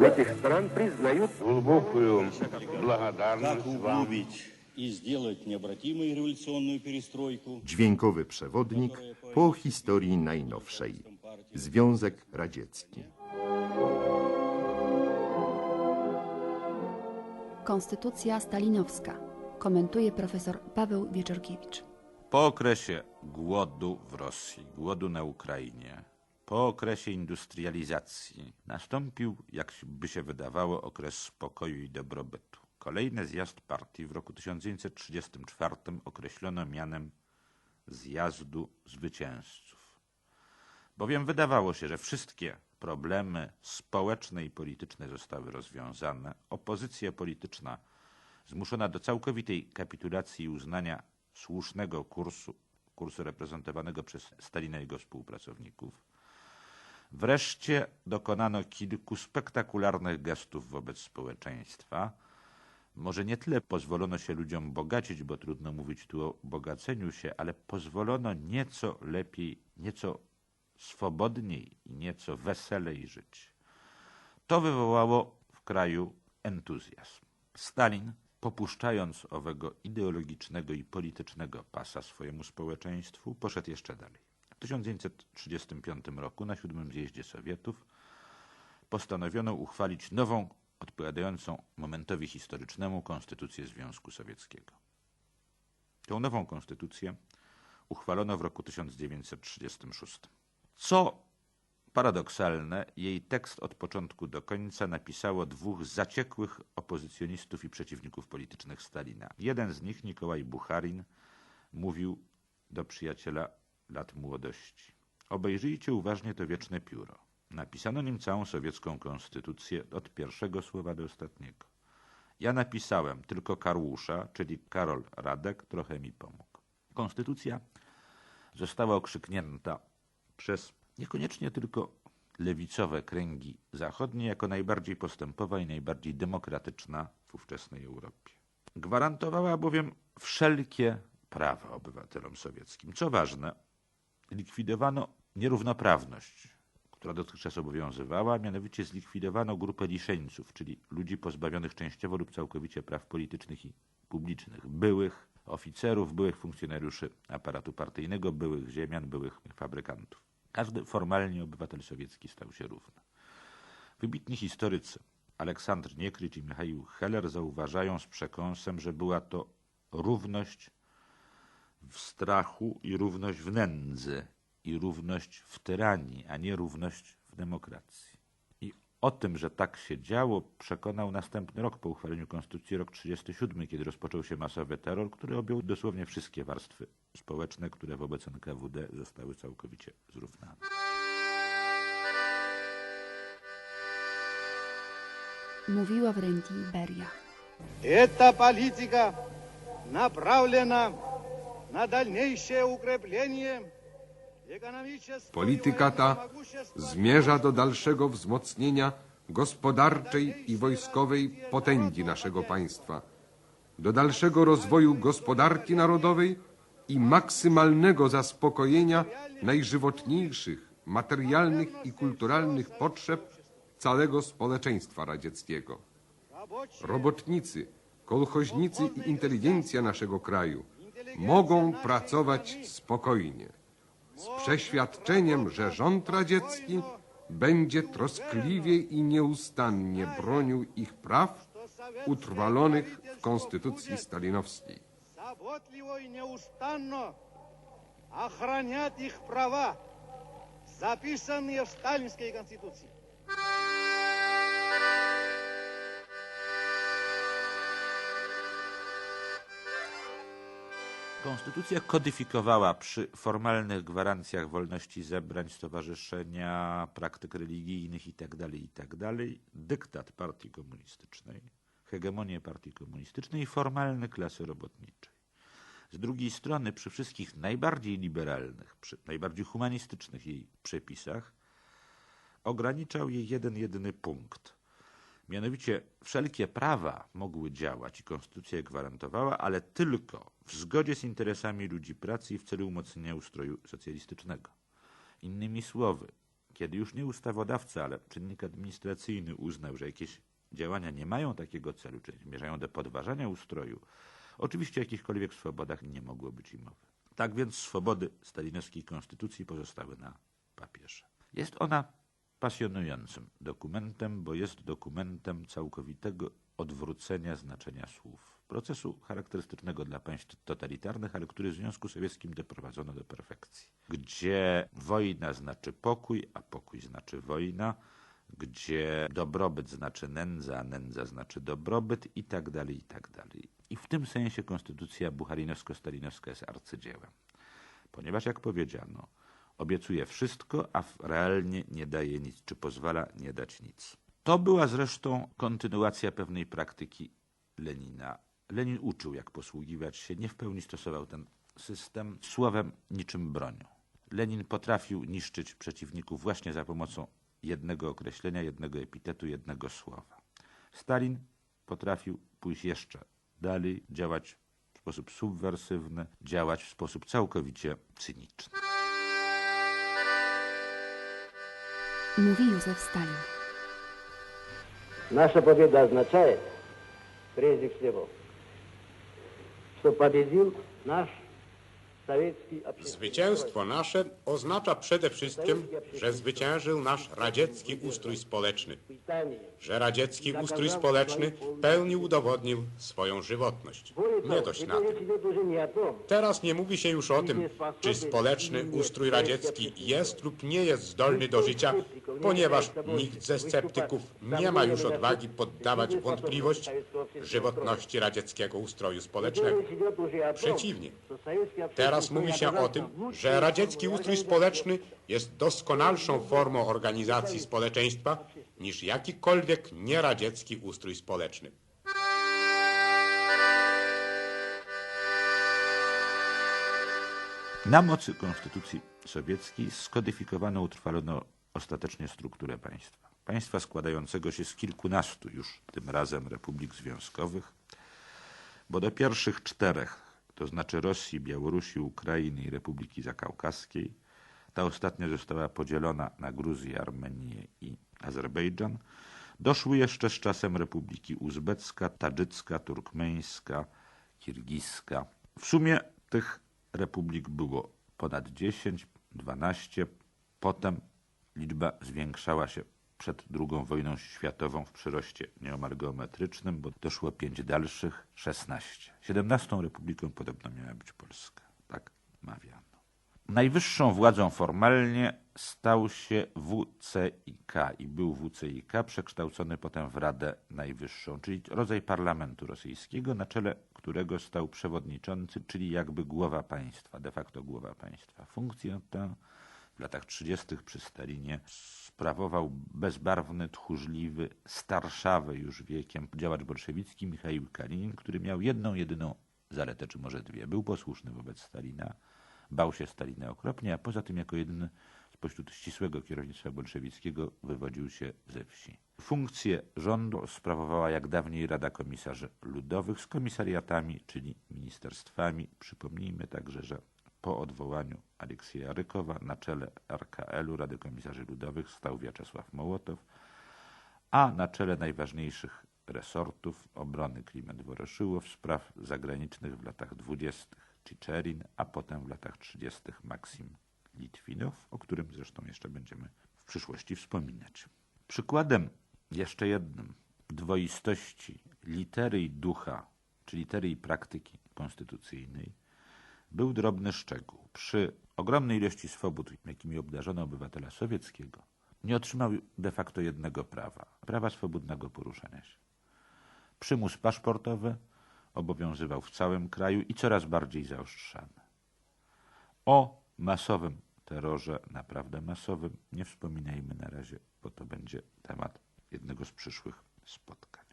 этих стран признают Глубокую как благодарность вам. углубить и сделать необратимой революционную перестройку. Dźwiękowy przewodnik po historii najnowszej. Związek Radziecki. Konstytucja stalinowska. Komentuje profesor Paweł Wieczorkiewicz. Po okresie głodu w Rosji, głodu na Ukrainie, po okresie industrializacji nastąpił, jak by się wydawało, okres spokoju i dobrobytu. Kolejny zjazd partii w roku 1934 określono mianem zjazdu zwycięzców. Bowiem wydawało się, że wszystkie problemy społeczne i polityczne zostały rozwiązane, opozycja polityczna zmuszona do całkowitej kapitulacji i uznania słusznego kursu, kursu reprezentowanego przez Stalina i jego współpracowników. Wreszcie dokonano kilku spektakularnych gestów wobec społeczeństwa. Może nie tyle pozwolono się ludziom bogacić, bo trudno mówić tu o bogaceniu się, ale pozwolono nieco lepiej, nieco swobodniej i nieco weselej żyć. To wywołało w kraju entuzjazm. Stalin, popuszczając owego ideologicznego i politycznego pasa swojemu społeczeństwu, poszedł jeszcze dalej. W 1935 roku na siódmym zjeździe Sowietów postanowiono uchwalić nową, odpowiadającą momentowi historycznemu konstytucję Związku Sowieckiego. Tą nową konstytucję uchwalono w roku 1936. Co paradoksalne, jej tekst od początku do końca napisało dwóch zaciekłych opozycjonistów i przeciwników politycznych Stalina. Jeden z nich, Nikołaj Bucharin, mówił do przyjaciela lat młodości. Obejrzyjcie uważnie to wieczne pióro. Napisano nim całą sowiecką konstytucję od pierwszego słowa do ostatniego. Ja napisałem tylko Karłusza, czyli Karol Radek, trochę mi pomógł. Konstytucja została okrzyknięta przez niekoniecznie tylko lewicowe kręgi zachodnie jako najbardziej postępowa i najbardziej demokratyczna w ówczesnej Europie. Gwarantowała bowiem wszelkie prawa obywatelom sowieckim. Co ważne, likwidowano nierównoprawność, która dotychczas obowiązywała, mianowicie zlikwidowano grupę liszeńców, czyli ludzi pozbawionych częściowo lub całkowicie praw politycznych i publicznych, byłych oficerów, byłych funkcjonariuszy aparatu partyjnego, byłych ziemian, byłych fabrykantów. Każdy formalnie obywatel sowiecki stał się równy. Wybitni historycy Aleksandr Niekryć i Michał Heller zauważają z przekąsem, że była to równość w strachu i równość w nędzy i równość w tyranii, a nie równość w demokracji. I o tym, że tak się działo, przekonał następny rok po uchwaleniu Konstytucji, rok 1937, kiedy rozpoczął się masowy terror, który objął dosłownie wszystkie warstwy społeczne, które wobec NKWD zostały całkowicie zrównane. Mówiła w Ręti Beria. Эта политика направлена Polityka ta zmierza do dalszego wzmocnienia gospodarczej i wojskowej potęgi naszego państwa, do dalszego rozwoju gospodarki narodowej i maksymalnego zaspokojenia najżywotniejszych materialnych i kulturalnych potrzeb całego społeczeństwa radzieckiego. Robotnicy, kolchoźnicy i inteligencja naszego kraju mogą pracować spokojnie, z przeświadczeniem, że rząd radziecki będzie troskliwie i nieustannie bronił ich praw utrwalonych w konstytucji stalinowskiej. заботливо и неустанно охранять их права, записанные в Сталинской Конституции. Konstytucja kodyfikowała przy formalnych gwarancjach wolności zebrań, stowarzyszenia, praktyk religijnych itd., itd. dyktat partii komunistycznej, hegemonię partii komunistycznej i formalny klasy robotniczej. Z drugiej strony, przy wszystkich najbardziej liberalnych, najbardziej humanistycznych jej przepisach, ograniczał jej jeden jedyny punkt. Mianowicie wszelkie prawa mogły działać i konstytucja je gwarantowała, ale tylko w zgodzie z interesami ludzi pracy i w celu umocnienia ustroju socjalistycznego. Innymi słowy, Kiedy już nie ustawodawca, ale czynnik administracyjny uznał, że jakieś działania nie mają takiego celu, czyli zmierzają do podważania ustroju, oczywiście o jakichkolwiek swobodach nie mogło być i mowy. Tak więc swobody stalinowskiej konstytucji pozostały na papierze. Jest ona pasjonującym dokumentem, bo jest dokumentem całkowitego odwrócenia znaczenia słów. Procesu charakterystycznego dla państw totalitarnych, ale który w Związku Sowieckim doprowadzono do perfekcji. Gdzie wojna znaczy pokój, a pokój znaczy wojna, gdzie dobrobyt znaczy nędza, a nędza znaczy dobrobyt i tak dalej, i tak dalej. I w tym sensie konstytucja bucharinowsko-stalinowska jest arcydziełem. Ponieważ, jak powiedziano, obiecuje wszystko, a realnie nie daje nic, czy pozwala nie dać nic. To była zresztą kontynuacja pewnej praktyki Lenina. Lenin uczył, jak posługiwać się, nie w pełni stosował ten system słowem niczym bronią. Lenin potrafił niszczyć przeciwników właśnie za pomocą jednego określenia, jednego epitetu, jednego słowa. Stalin potrafił pójść jeszcze dalej, działać w sposób subwersywny, działać w sposób całkowicie cyniczny. Mówi Józef Stalin. Наша победа означает, прежде всего, что победил наш советский общественный Zwycięstwo nasze oznacza przede wszystkim, że zwyciężył nasz radziecki ustrój społeczny, питание. że radziecki ustrój społeczny pełni udowodnił swoją żywotność. Более Nie того, dość na теперь tym. речь идет уже не о том, Teraz nie mówi się już o tym, czy społeczny ustrój radziecki jest lub nie jest zdolny do życia, Ponieważ nikt ze sceptyków nie ma już odwagi poddawać wątpliwość żywotności radzieckiego ustroju społecznego. Przeciwnie, teraz mówi się o tym, że radziecki ustrój społeczny jest doskonalszą formą organizacji społeczeństwa niż jakikolwiek nieradziecki ustrój społeczny. Na mocy konstytucji sowieckiej skodyfikowano, utrwalono ostatecznie strukturę państwa. Państwa składającego się z kilkunastu już tym razem republik związkowych, bo do pierwszych czterech, to znaczy Rosji, Białorusi, Ukrainy i Republiki Zakaukaskiej, ta ostatnia została podzielona na Gruzję, Armenię i Azerbejdżan, doszły jeszcze z czasem republiki uzbecka, tadżycka, turkmeńska, kirgiska. W sumie tych republik było ponad 10, 12. Potem liczba zwiększała się przed II wojną światową w przyroście nieomal geometrycznym, bo doszło pięć dalszych, 16. 17 republiką podobno miała być Polska. Tak mawiano. Najwyższą władzą formalnie stał się WCIK i był WCIK przekształcony potem w Radę Najwyższą, czyli rodzaj parlamentu rosyjskiego, na czele którego stał przewodniczący, czyli jakby głowa państwa, de facto głowa państwa. Funkcję tę w latach 30. przy Stalinie sprawował bezbarwny, tchórzliwy, starszawy już wiekiem działacz bolszewicki Michał Kalinin, który miał jedną, jedyną zaletę, czy może dwie. Był posłuszny wobec Stalina, bał się Stalina okropnie, a poza tym jako jedyny spośród ścisłego kierownictwa bolszewickiego wywodził się ze wsi. Funkcję rządu sprawowała jak dawniej Rada Komisarzy Ludowych z komisariatami, czyli ministerstwami. Przypomnijmy także, że po odwołaniu Aleksieja Rykowa na czele RKL-u Rady Komisarzy Ludowych stał Wiaczesław Mołotow, a na czele najważniejszych resortów obrony Kliment Woroszyłow, spraw zagranicznych w latach dwudziestych Cziczerin, a potem w latach trzydziestych Maksim Litwinow, o którym zresztą jeszcze będziemy w przyszłości wspominać. Przykładem jeszcze jednym dwoistości litery i ducha, czy litery i praktyki konstytucyjnej, był drobny szczegół. Przy ogromnej ilości swobód, jakimi obdarzono obywatela sowieckiego, nie otrzymał de facto jednego prawa prawa swobodnego poruszania się. Przymus paszportowy obowiązywał w całym kraju i coraz bardziej zaostrzany. O masowym terrorze, naprawdę masowym, nie wspominajmy na razie, bo to będzie temat jednego z przyszłych spotkań.